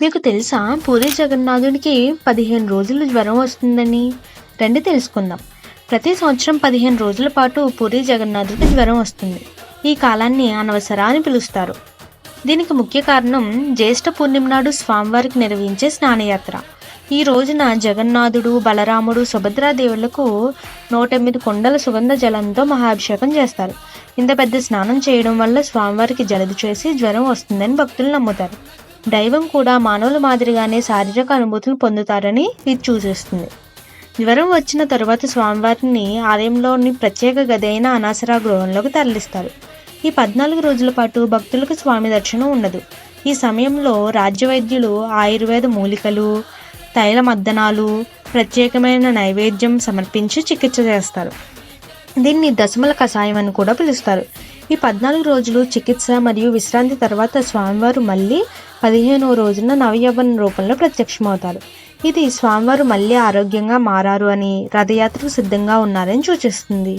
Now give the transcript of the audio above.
మీకు తెలుసా? పూరి జగన్నాథుడికి పదిహేను రోజులు జ్వరం వస్తుందని. రండి తెలుసుకుందాం. ప్రతి సంవత్సరం పదిహేను రోజుల పాటు పూరి జగన్నాథుడికి జ్వరం వస్తుంది. ఈ కాలాన్ని అనవసర అని పిలుస్తారు. దీనికి ముఖ్య కారణం జ్యేష్ఠ పూర్ణిమ నాడు స్వామివారికి నిర్వహించే స్నానయాత్ర. ఈ రోజున జగన్నాథుడు బలరాముడు సుభద్రాదేవులకు నూట ఎనిమిది కొండల సుగంధ జలంతో మహాభిషేకం చేస్తారు. ఇంత పెద్ద స్నానం చేయడం వల్ల స్వామివారికి జలది చేసి జ్వరం వస్తుందని భక్తులు నమ్ముతారు. దైవం కూడా మానవుల మాదిరిగానే శారీరక అనుభూతులు పొందుతారని ఇది సూచిస్తుంది జ్వరం వచ్చిన తరువాత స్వామివారిని ఆలయంలోని ప్రత్యేక గది అయిన అనాసరా గృహంలోకి తరలిస్తారు. ఈ పద్నాలుగు రోజుల పాటు భక్తులకు స్వామి దర్శనం ఉండదు. ఈ సమయంలో రాజ్య వైద్యులు ఆయుర్వేద మూలికలు తైల మద్దనాలు ప్రత్యేకమైన నైవేద్యం సమర్పించి చికిత్స చేస్తారు. దీన్ని దశమల కషాయం అని కూడా పిలుస్తారు. ఈ పద్నాలుగు రోజులు చికిత్స మరియు విశ్రాంతి తర్వాత స్వామివారు మళ్ళీ పదిహేనవ రోజున నవయవన రూపంలో ప్రత్యక్షమవుతారు. ఇది స్వామివారు మళ్ళీ ఆరోగ్యంగా మారారు అని రథయాత్రకు సిద్ధంగా ఉన్నారని సూచిస్తుంది.